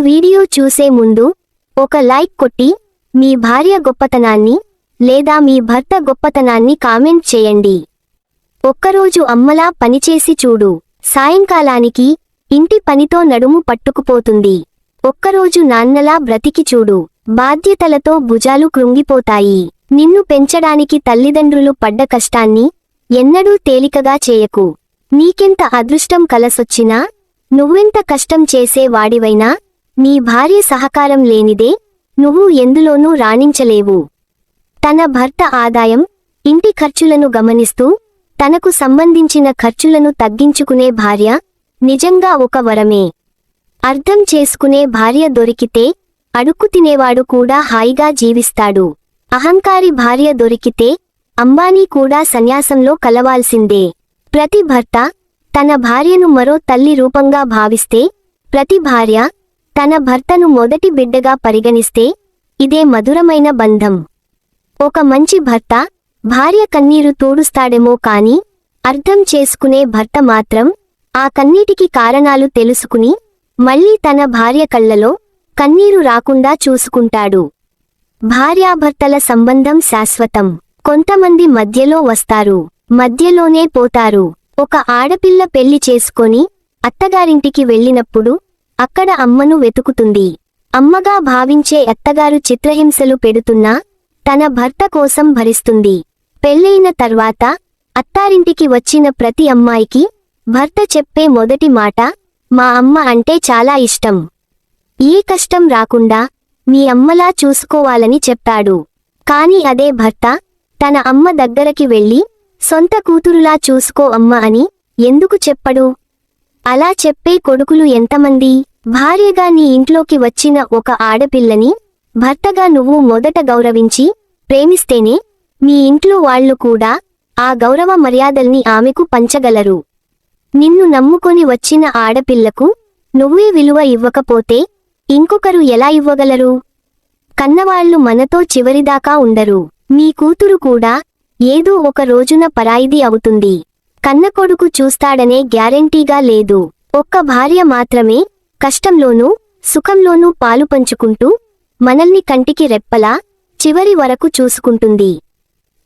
Video చూసే ముందు ఒక లైక్ కొట్టి మీ భార్య గొప్పతనాన్ని లేదా మీ భర్త గొప్పతనాన్ని కామెంట్ చేయండి. ఒక్కరోజు అమ్మలా పనిచేసి చూడు. సాయంకాలానికి ఇంటి పనితో నడుము పట్టుకుపోతుంది. ఒక్కరోజు నాన్నలా బ్రతికి చూడు. బాధ్యతలతో భుజాలు కృంగిపోతాయి. నిన్ను పెంచడానికి తల్లిదండ్రులు పడ్డ కష్టాన్ని ఎన్నడూ తేలికగా చేయకు. నీకెంత అదృష్టం కలసొచ్చినా నువ్వెంత కష్టం చేసే వాడివైనా నీ భార్య సహకారం లేనిదే నువ్వు ఎందులోనూ రాణించలేవు. తన భర్త ఆదాయం ఇంటి ఖర్చులను గమనిస్తూ తనకు సంబంధించిన ఖర్చులను తగ్గించుకునే భార్య నిజంగా ఒక వరమే. అర్థం చేసుకునే భార్య దొరికితే అడుక్కు తినేవాడు కూడా హాయిగా జీవిస్తాడు. అహంకారి భార్య దొరికితే అంబానీ కూడా సన్యాసంలో కలవాల్సిందే. ప్రతి భర్త తన భార్యను మరో తల్లి రూపంగా భావిస్తే ప్రతి భార్య తన భర్తను మొదటి బిడ్డగా పరిగణిస్తే ఇదే మధురమైన బంధం. ఒక మంచి భర్త భార్య కన్నీరు తోడుస్తాడేమో కాని అర్థం చేసుకునే భర్త మాత్రం ఆ కన్నీటికి కారణాలు తెలుసుకుని మళ్ళీ తన భార్య కళ్ళలో కన్నీరు రాకుండా చూసుకుంటాడు. భార్యాభర్తల సంబంధం శాశ్వతం. కొంతమంది మధ్యలో వస్తారు. మధ్యలోనే పోతారు. ఒక ఆడపిల్ల పెళ్ళి చేసుకొని అత్తగారింటికి వెళ్ళినప్పుడు అక్కడ అమ్మను వెతుకుతుంది. అమ్మగా భావించే అత్తగారు చిత్రహింసలు పెడుతున్నా తన భర్త కోసం భరిస్తుంది. పెళ్ళైన తర్వాత అత్తారింటికి వచ్చిన ప్రతి అమ్మాయికి భర్త చెప్పే మొదటి మాట మా అమ్మ అంటే చాలా ఇష్టం. ఏ కష్టం రాకుండా మీ అమ్మలా చూసుకోవాలని చెప్తాడు కాని అదే భర్త తన అమ్మ దగ్గరకి వెళ్ళి సొంత కూతురులా చూసుకో అమ్మ అని ఎందుకు చెప్పడు? అలా చెప్పే కొడుకులు ఎంతమంది? భార్యగా నీ ఇంట్లోకి వచ్చిన ఒక ఆడపిల్లని భర్తగా నువ్వు మొదట గౌరవించి ప్రేమిస్తేనే మీ ఇంట్లో వాళ్ళు కూడా ఆ గౌరవ మర్యాదల్ని ఆమెకు పంచగలరు. నిన్ను నమ్ముకొని వచ్చిన ఆడపిల్లకు నువ్వే విలువ ఇవ్వకపోతే ఇంకొకరు ఎలా ఇవ్వగలరు? కన్నవాళ్ళు మనతో చివరిదాకా ఉండరు. మీ కూతురు కూడా ఏదో ఒక రోజున పరాయిది అవుతుంది. కన్నకొడుకు చూస్తాడనే గ్యారెంటీగా లేదు. ఒక్క భార్య మాత్రమే కష్టంలోనూ సుఖంలోనూ పాలు పంచుకుంటూ మనల్ని కంటికి రెప్పలా చివరి వరకు చూసుకుంటుంది.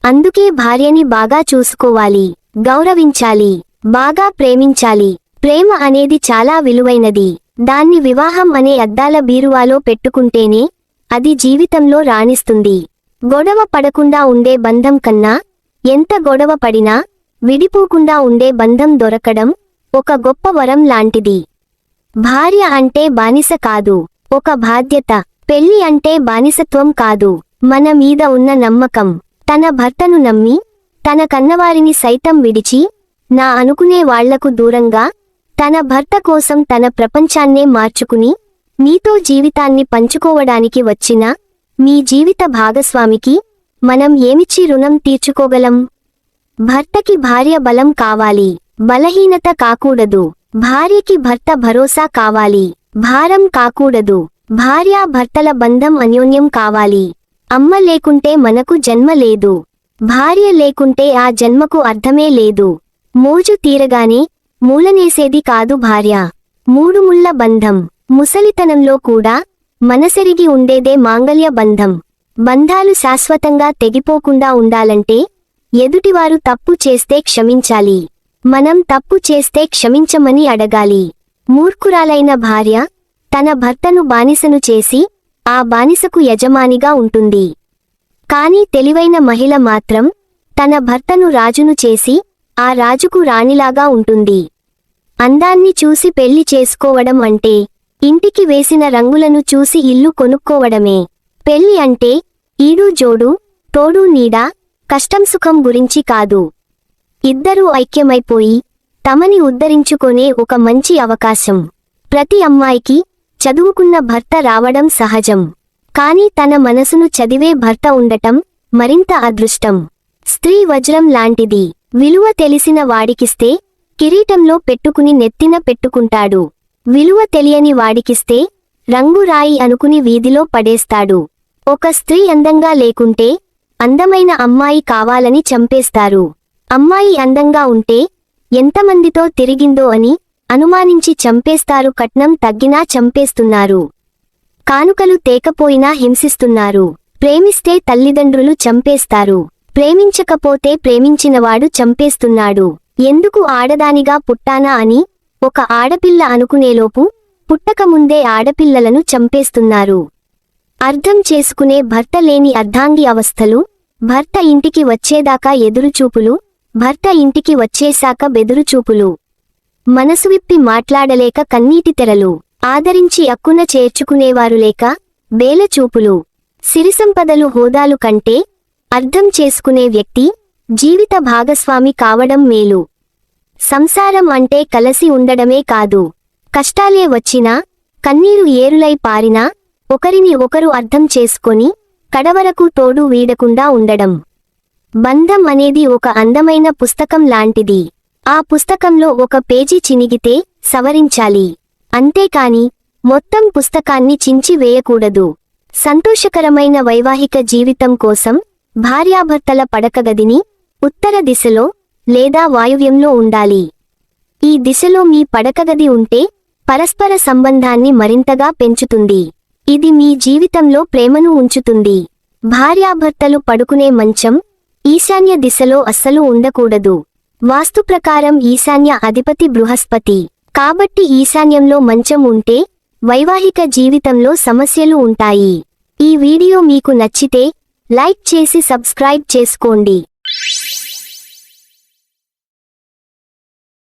అందుకే భార్యని బాగా చూసుకోవాలి గౌరవించాలి బాగా ప్రేమించాలి. ప్రేమ అనేది చాలా విలువైనది. దాన్ని వివాహం అనే అద్దాల బీరువాలో పెట్టుకుంటేనే అది జీవితంలో రాణిస్తుంది. గొడవ పడకుండా ఉండే బంధం కన్నా ఎంత గొడవ పడినా విడిపోకుండా ఉండే బంధం దొరకడం ఒక గొప్ప వరం లాంటిది. భార్య అంటే బానిస కాదు. ఒక బాధ్యత. పెళ్ళి అంటే బానిసత్వం కాదు. మన మీద ఉన్న నమ్మకం. తన భర్తను నమ్మి తన కన్నవారిని సైతం విడిచి నా అనుకునే వాళ్ళకు దూరంగా తన భర్త కోసం తన ప్రపంచాన్నే మార్చుకుని మీతో జీవితాన్ని పంచుకోవడానికి వచ్చిన మీ జీవిత భాగస్వామికి మనం ఏమిచ్చి రుణం తీర్చుకోగలం? భర్తకి భార్య బలం కావాలి. బలహీనత కాకూడదు. భార్యకి భర్త భరోసా కావాలి. భారం కాకూడదు. భార్యా భర్తల బంధం అన్యోన్యం కావాలి. అమ్మ లేకుంటే మనకు జన్మ లేదు. భార్య లేకుంటే ఆ జన్మకు అర్థమే లేదు. మోజు తీరగానే మూలనేసేది కాదు భార్య. మూడుముళ్ళ బంధం. ముసలితనంలో కూడా మనసెరిగి ఉండేదే మాంగల్య బంధం. బంధాలు శాశ్వతంగా తెగిపోకుండా ఉండాలంటే ఎదుటివారు తప్పు చేస్తే క్షమించాలి. మనం తప్పు చేస్తే క్షమించమని అడగాలి. మూర్ఖురాలైన భార్య తన భర్తను బానిసను చేసి ఆ బానిసకు యజమానిగా ఉంటుంది. కాని తెలివైన మహిళ మాత్రం తన భర్తను రాజును చేసి ఆ రాజుకు రాణిలాగా ఉంటుంది. అందాన్ని చూసి పెళ్ళి చేసుకోవడం అంటే ఇంటికి వేసిన రంగులను చూసి ఇల్లు కొనుక్కోవడమే. పెళ్ళి అంటే ఈడు జోడు తోడు నీడా కష్టం సుఖం గురించి కాదు. ఇద్దరూ ఐక్యమైపోయి తమని ఉద్ధరించుకునే ఒక మంచి అవకాశం. ప్రతి అమ్మాయికి చదువుకున్న భర్త రావడం సహజం. కాని తన మనసును చదివే భర్త ఉండటం మరింత అదృష్టం. స్త్రీ వజ్రం లాంటిది. విలువ తెలిసిన వాడికిస్తే కిరీటంలో పెట్టుకుని నెత్తిన పెట్టుకుంటాడు. విలువ తెలియని వాడికిస్తే రంగురాయి అనుకుని వీధిలో పడేస్తాడు. ఒక స్త్రీ అందంగా లేకుంటే అందమైన అమ్మాయి కావాలని చంపేస్తారు. అమ్మాయి అందంగా ఉంటే ఎంతమందితో తిరిగిందో అని అనుమానించి చంపేస్తారు కట్నం తగ్గినా చంపేస్తున్నారు. కానుకలు తేకపోయినా హింసిస్తున్నారు. ప్రేమిస్తే తల్లిదండ్రులు చంపేస్తారు. ప్రేమించకపోతే ప్రేమించినవాడు చంపేస్తున్నాడు. ఎందుకు ఆడదానిగా పుట్టానా అని ఒక ఆడపిల్ల అనుకునేలోపు పుట్టకముందే ఆడపిల్లలను చంపేస్తున్నారు. అర్థం చేసుకునే భర్త లేని అర్ధాంగి అవస్థలు భర్త ఇంటికి వచ్చేదాకా ఎదురుచూపులు భర్త ఇంటికి వచ్చేశాక బెదురుచూపులు. మనసువిప్పి మాట్లాడలేక కన్నీటి తెరలు. ఆదరించి అక్కున చేర్చుకునేవారు లేక బేలచూపులు. సిరిసంపదలు హోదాలు కంటే అర్థం చేసుకునే వ్యక్తి జీవిత భాగస్వామి కావడం మేలు. సంసారం అంటే కలసి ఉండడమే కాదు. కష్టాలే వచ్చినా కన్నీరు ఏరులై పారినా ఒకరిని ఒకరు అర్థం చేసుకొని కడవరకు తోడు వీడకుండా ఉండడం. బంధం అనేది ఒక అందమైన పుస్తకం లాంటిది. ఆ పుస్తకంలో ఒక పేజీ చినిగితే సవరించాలి. అంతేకాని మొత్తం పుస్తకాన్ని చించి వేయకూడదు. సంతోషకరమైన వైవాహిక జీవితం కోసం భార్యాభర్తల పడకగదిని ఉత్తర దిశలో లేదా వాయువ్యంలో ఉండాలి. ఈ దిశలో మీ పడకగది ఉంటే పరస్పర సంబంధాన్ని మరింతగా పెంచుతుంది. ఇది మీ జీవితంలో ప్రేమను ఉంచుతుంది. భార్యాభర్తలు పడుకునే మంచం ఈశాన్య దిశలో అస్సలు ఉండకూడదు. వాస్తు ప్రకారం ఈశాన్య అధిపతి బృహస్పతి. కాబట్టి ఈశాన్యంలో మంచం ఉంటే వైవాహిక జీవితంలో సమస్యలు ఉంటాయి. ఈ వీడియో మీకు నచ్చితే లైక్ చేసి సబ్స్క్రైబ్ చేసుకోండి.